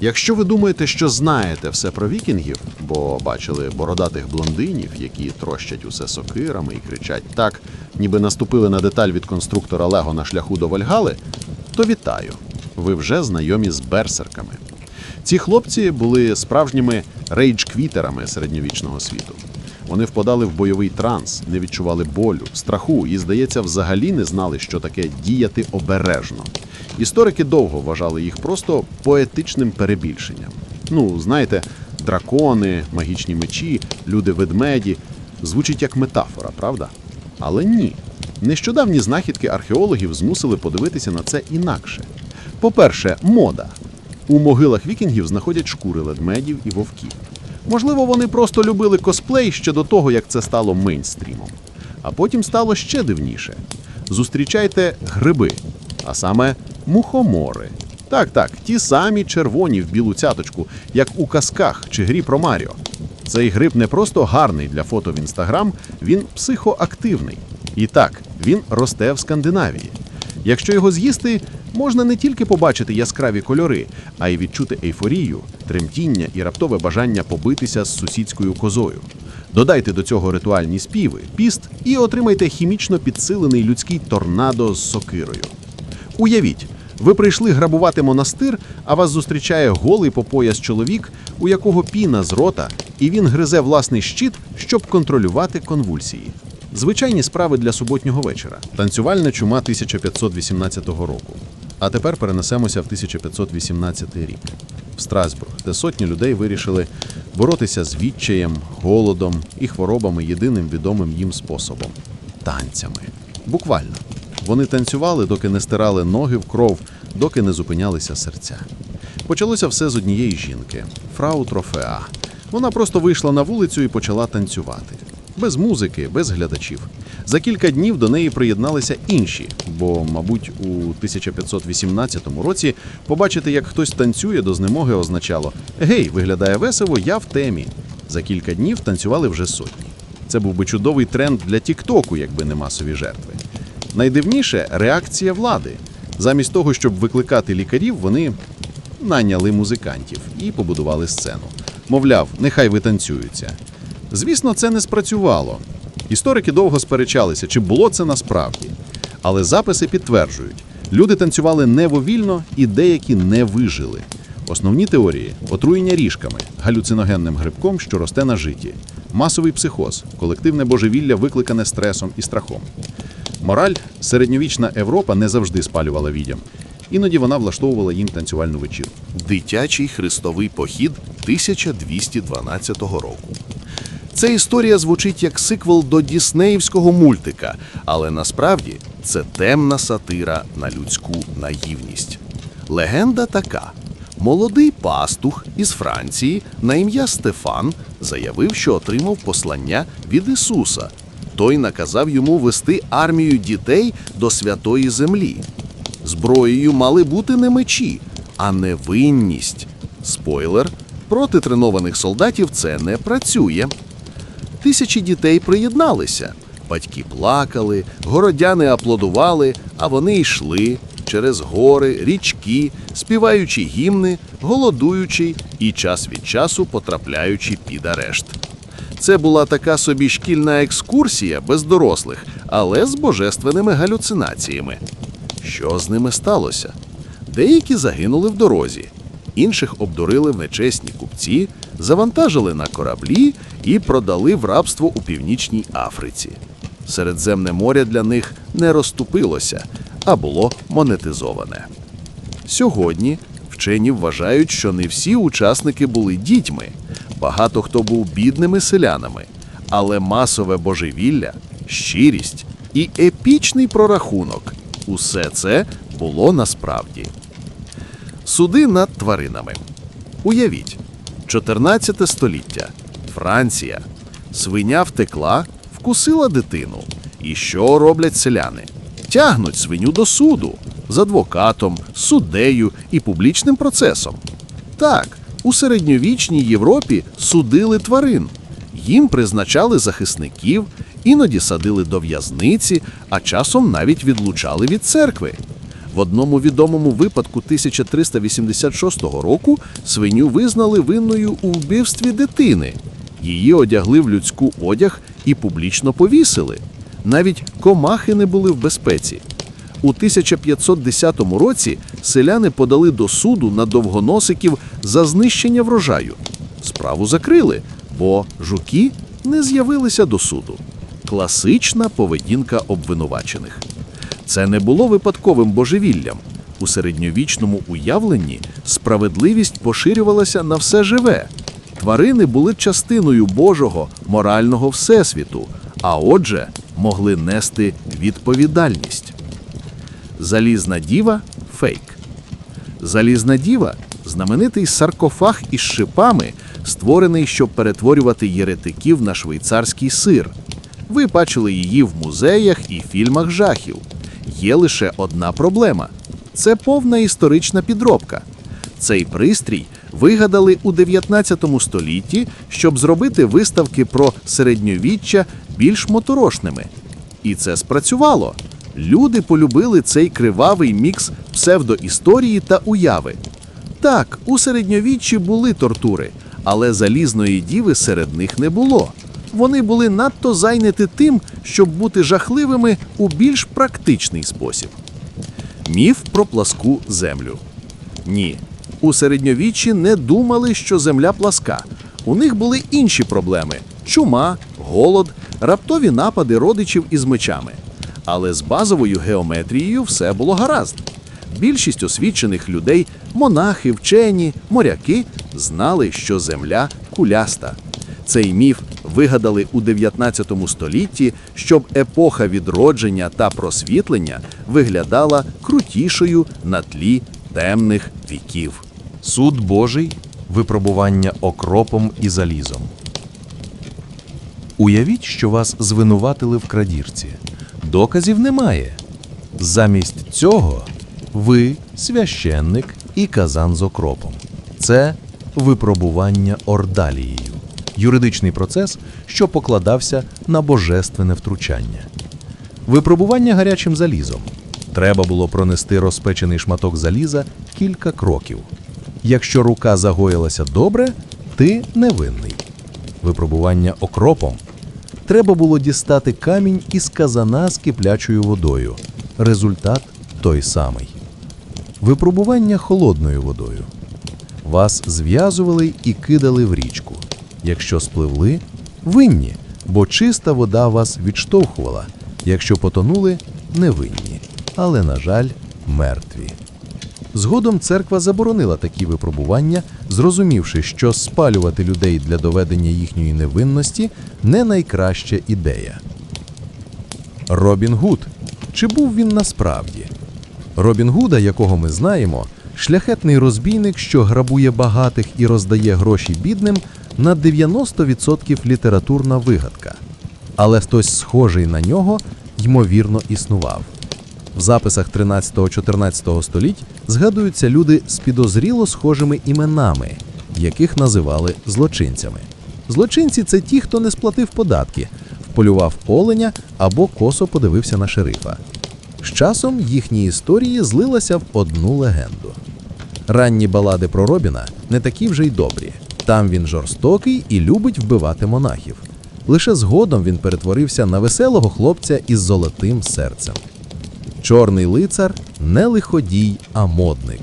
Якщо ви думаєте, що знаєте все про вікінгів, бо бачили бородатих блондинів, які трощать усе сокирами і кричать так, ніби наступили на деталь від конструктора Лего на шляху до Вальгали, то вітаю! Ви вже знайомі з берсерками. Ці хлопці були справжніми рейдж-квітерами середньовічного світу. Вони впадали в бойовий транс, не відчували болю, страху і, здається, взагалі не знали, що таке діяти обережно. Історики довго вважали їх просто поетичним перебільшенням. Ну, знаєте, дракони, магічні мечі, люди-ведмеді звучить як метафора, правда? Але ні. Нещодавні знахідки археологів змусили подивитися на це інакше. По-перше, мода. У могилах вікінгів знаходять шкури ледмедів і вовків. Можливо, вони просто любили косплей ще до того, як це стало мейнстрімом. А потім стало ще дивніше. Зустрічайте гриби, а саме мухомори. Так, так, ті самі червоні в білу цяточку, як у казках чи грі про Маріо. Цей гриб не просто гарний для фото в інстаграм, він психоактивний. І так, він росте в Скандинавії. Якщо його з'їсти, можна не тільки побачити яскраві кольори, а й відчути ейфорію, тремтіння і раптове бажання побитися з сусідською козою. Додайте до цього ритуальні співи, піст і отримайте хімічно підсилений людський торнадо з сокирою. Уявіть, ви прийшли грабувати монастир, а вас зустрічає голий по пояс чоловік, у якого піна з рота, і він гризе власний щит, щоб контролювати конвульсії. Звичайні справи для суботнього вечора. Танцювальна чума 1518 року. А тепер перенесемося в 1518 рік. В Страсбург, де сотні людей вирішили боротися з відчаєм, голодом і хворобами єдиним відомим їм способом танцями. Буквально. Вони танцювали, доки не стирали ноги в кров, доки не зупинялися серця. Почалося все з однієї жінки фрау Трофеа. Вона просто вийшла на вулицю і почала танцювати. Без музики, без глядачів. За кілька днів до неї приєдналися інші, бо, мабуть, у 1518 році побачити, як хтось танцює до знемоги, означало Гей, виглядає весело, я в темі. За кілька днів танцювали вже сотні. Це був би чудовий тренд для Тіктоку, якби не масові жертви. Найдивніше реакція влади. Замість того, щоб викликати лікарів, вони наняли музикантів і побудували сцену. Мовляв, нехай витанцюються. Звісно, це не спрацювало. Історики довго сперечалися, чи було це насправді. Але записи підтверджують, люди танцювали невовільно і деякі не вижили. Основні теорії отруєння ріжками, галюциногенним грибком, що росте на житі, масовий психоз, колективне божевілля, викликане стресом і страхом. Мораль середньовічна Європа не завжди спалювала відьом. Іноді вона влаштовувала їм танцювальну вечірку. Дитячий хрестовий похід 1212 року. Ця історія звучить як сиквел до діснеївського мультика, але насправді це темна сатира на людську наївність. Легенда така: молодий пастух із Франції на ім'я Стефан заявив, що отримав послання від Ісуса. Той наказав йому вести армію дітей до святої землі. Зброєю мали бути не мечі, а невинність. Спойлер: проти тренованих солдатів це не працює. Тисячі дітей приєдналися. Батьки плакали, городяни аплодували, а вони йшли через гори, річки, співаючи гімни, голодуючи і час від часу потрапляючи під арешт. Це була така собі шкільна екскурсія без дорослих, але з божественними галюцинаціями. Що з ними сталося? Деякі загинули в дорозі, інших обдурили в нечесні купці, завантажили на кораблі і продали в рабство у північній Африці. Середземне море для них не розступилося, а було монетизоване. Сьогодні вчені вважають, що не всі учасники були дітьми, багато хто був бідними селянами, але масове божевілля, щирість і епічний прорахунок усе це було насправді. Суди над тваринами. Уявіть, 14 століття, Франція. Свиня втекла, вкусила дитину. І що роблять селяни? Тягнуть свиню до суду з адвокатом, суддею і публічним процесом. Так, у середньовічній Європі судили тварин. Їм призначали захисників, іноді садили до в'язниці, а часом навіть відлучали від церкви. В одному відомому випадку 1386 року свиню визнали винною у вбивстві дитини. Її одягли в людську одяг і публічно повісили. Навіть комахи не були в безпеці. У 1510 році селяни подали до суду на довгоносиків за знищення врожаю. Справу закрили, бо жуки не з'явилися до суду. Класична поведінка обвинувачених. Це не було випадковим божевіллям. У середньовічному уявленні справедливість поширювалася на все живе. Тварини були частиною Божого морального всесвіту, а отже, могли нести відповідальність. Залізна діва фейк. Залізна діва знаменитий саркофаг із шипами, створений, щоб перетворювати єретиків на швейцарський сир. Ви бачили її в музеях і фільмах жахів. Є лише одна проблема це повна історична підробка. Цей пристрій вигадали у 19 столітті, щоб зробити виставки про середньовіччя більш моторошними. І це спрацювало. Люди полюбили цей кривавий мікс псевдоісторії та уяви. Так, у середньовіччі були тортури, але залізної діви серед них не було. Вони були надто зайняті тим, щоб бути жахливими у більш практичний спосіб. Міф про пласку землю. Ні. У середньовіччі не думали, що земля пласка. У них були інші проблеми: чума, голод, раптові напади родичів із мечами. Але з базовою геометрією все було гаразд. Більшість освічених людей, монахи, вчені, моряки, знали, що земля куляста. Цей міф вигадали у 19 столітті, щоб епоха відродження та просвітлення виглядала крутішою на тлі темних віків. Суд Божий випробування окропом і залізом. Уявіть, що вас звинуватили в крадірці. Доказів немає. Замість цього ви священник і казан з окропом. Це випробування ордалією, юридичний процес, що покладався на божественне втручання. Випробування гарячим залізом. Треба було пронести розпечений шматок заліза кілька кроків. Якщо рука загоїлася добре, ти невинний. Випробування окропом. Треба було дістати камінь із казана з киплячою водою. Результат той самий. Випробування холодною водою. Вас зв'язували і кидали в річку. Якщо спливли, винні, бо чиста вода вас відштовхувала. Якщо потонули, невинні, але, на жаль, мертві. Згодом церква заборонила такі випробування, зрозумівши, що спалювати людей для доведення їхньої невинності не найкраща ідея. Робін Гуд. Чи був він насправді? Робін Гуда, якого ми знаємо, шляхетний розбійник, що грабує багатих і роздає гроші бідним, на 90% літературна вигадка. Але хтось схожий на нього, ймовірно, існував. В записах 13-14 століть згадуються люди з підозріло схожими іменами, яких називали злочинцями. Злочинці це ті, хто не сплатив податки, вполював оленя або косо подивився на шерифа. З часом їхні історії злилися в одну легенду. Ранні балади про Робіна не такі вже й добрі. Там він жорстокий і любить вбивати монахів. Лише згодом він перетворився на веселого хлопця із золотим серцем. Чорний лицар не лиходій, а модник.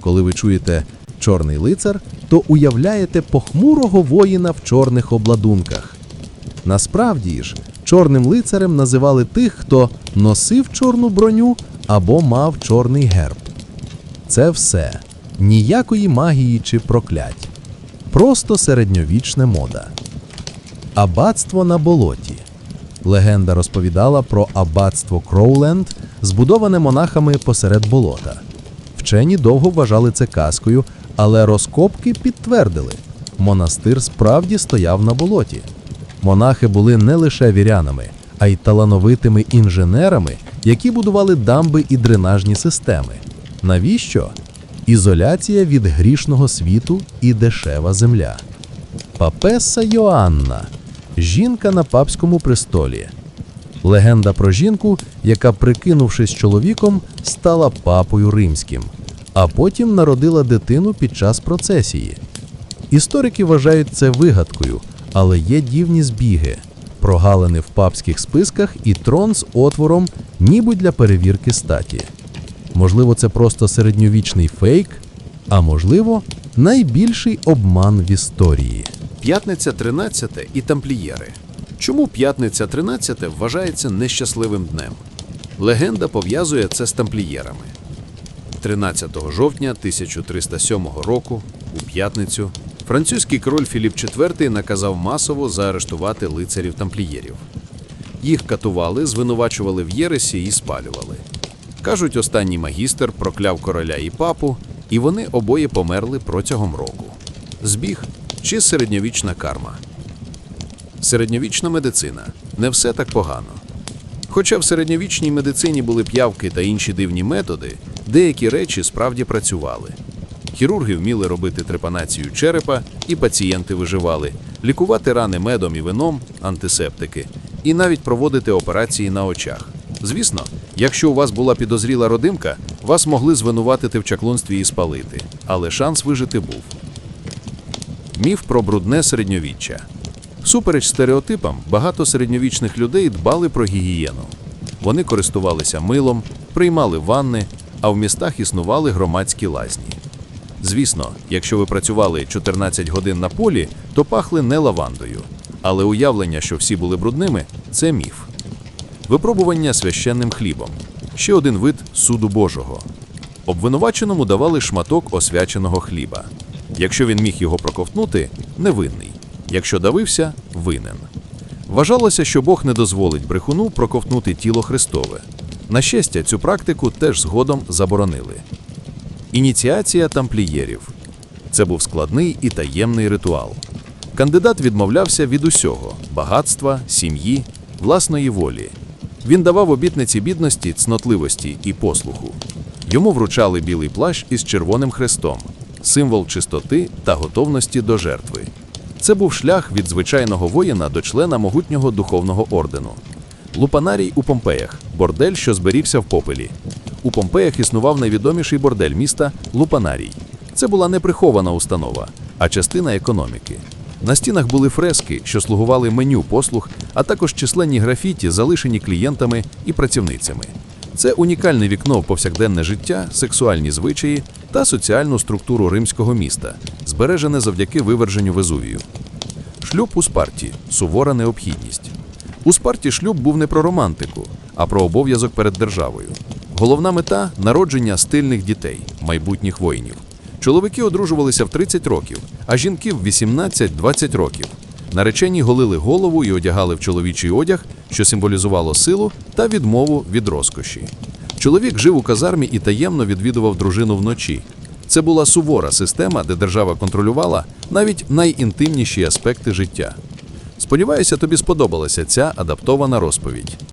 Коли ви чуєте чорний лицар, то уявляєте похмурого воїна в чорних обладунках. Насправді ж, чорним лицарем називали тих, хто носив чорну броню або мав чорний герб. Це все ніякої магії чи проклять, просто середньовічна мода. Аббатство на болоті. Легенда розповідала про аббатство Кроуленд, збудоване монахами посеред болота. Вчені довго вважали це казкою, але розкопки підтвердили, монастир справді стояв на болоті. Монахи були не лише вірянами, а й талановитими інженерами, які будували дамби і дренажні системи. Навіщо? Ізоляція від грішного світу і дешева земля. Папеса Йоанна, жінка на папському престолі. Легенда про жінку, яка, прикинувшись чоловіком, стала папою римським, а потім народила дитину під час процесії. Історики вважають це вигадкою, але є дивні збіги, прогалини в папських списках і трон з отвором, ніби для перевірки статі. Можливо, це просто середньовічний фейк, а можливо, найбільший обман в історії. П'ятниця 13 і тамплієри. Чому п'ятниця 13 вважається нещасливим днем? Легенда пов'язує це з тамплієрами. 13 жовтня 1307 року, у п'ятницю, французький король Філіп IV наказав масово заарештувати лицарів тамплієрів. Їх катували, звинувачували в єресі і спалювали. Кажуть, останній магістр прокляв короля і папу, і вони обоє померли протягом року. Збіг чи середньовічна карма. Середньовічна медицина не все так погано. Хоча в середньовічній медицині були п'явки та інші дивні методи, деякі речі справді працювали. Хірурги вміли робити трепанацію черепа, і пацієнти виживали, лікувати рани медом і вином, антисептики, і навіть проводити операції на очах. Звісно, якщо у вас була підозріла родимка, вас могли звинуватити в чаклунстві і спалити, але шанс вижити був. Міф про брудне середньовіччя. Супереч стереотипам, багато середньовічних людей дбали про гігієну. Вони користувалися милом, приймали ванни, а в містах існували громадські лазні. Звісно, якщо ви працювали 14 годин на полі, то пахли не лавандою. Але уявлення, що всі були брудними, це міф. Випробування священним хлібом ще один вид суду Божого. Обвинуваченому давали шматок освяченого хліба. Якщо він міг його проковтнути, невинний. Якщо давився, винен. Вважалося, що Бог не дозволить брехуну проковтнути тіло Христове. На щастя, цю практику теж згодом заборонили. Ініціація тамплієрів це був складний і таємний ритуал. Кандидат відмовлявся від усього багатства, сім'ї, власної волі. Він давав обітниці бідності, цнотливості і послуху. Йому вручали білий плащ із червоним хрестом, символ чистоти та готовності до жертви. Це був шлях від звичайного воїна до члена могутнього духовного ордену. Лупанарій у Помпеях бордель, що зберігся в попелі. У Помпеях існував найвідоміший бордель міста Лупанарій. Це була не прихована установа, а частина економіки. На стінах були фрески, що слугували меню послуг, а також численні графіті, залишені клієнтами і працівницями. Це унікальне вікно в повсякденне життя, сексуальні звичаї та соціальну структуру римського міста, збережене завдяки виверженню Везувію. Шлюб у Спарті сувора необхідність. У Спарті шлюб був не про романтику, а про обов'язок перед державою. Головна мета народження стильних дітей, майбутніх воїнів. Чоловіки одружувалися в 30 років, а жінки в 18-20 років. Наречені голили голову і одягали в чоловічий одяг, що символізувало силу та відмову від розкоші. Чоловік жив у казармі і таємно відвідував дружину вночі. Це була сувора система, де держава контролювала навіть найінтимніші аспекти життя. Сподіваюся, тобі сподобалася ця адаптована розповідь.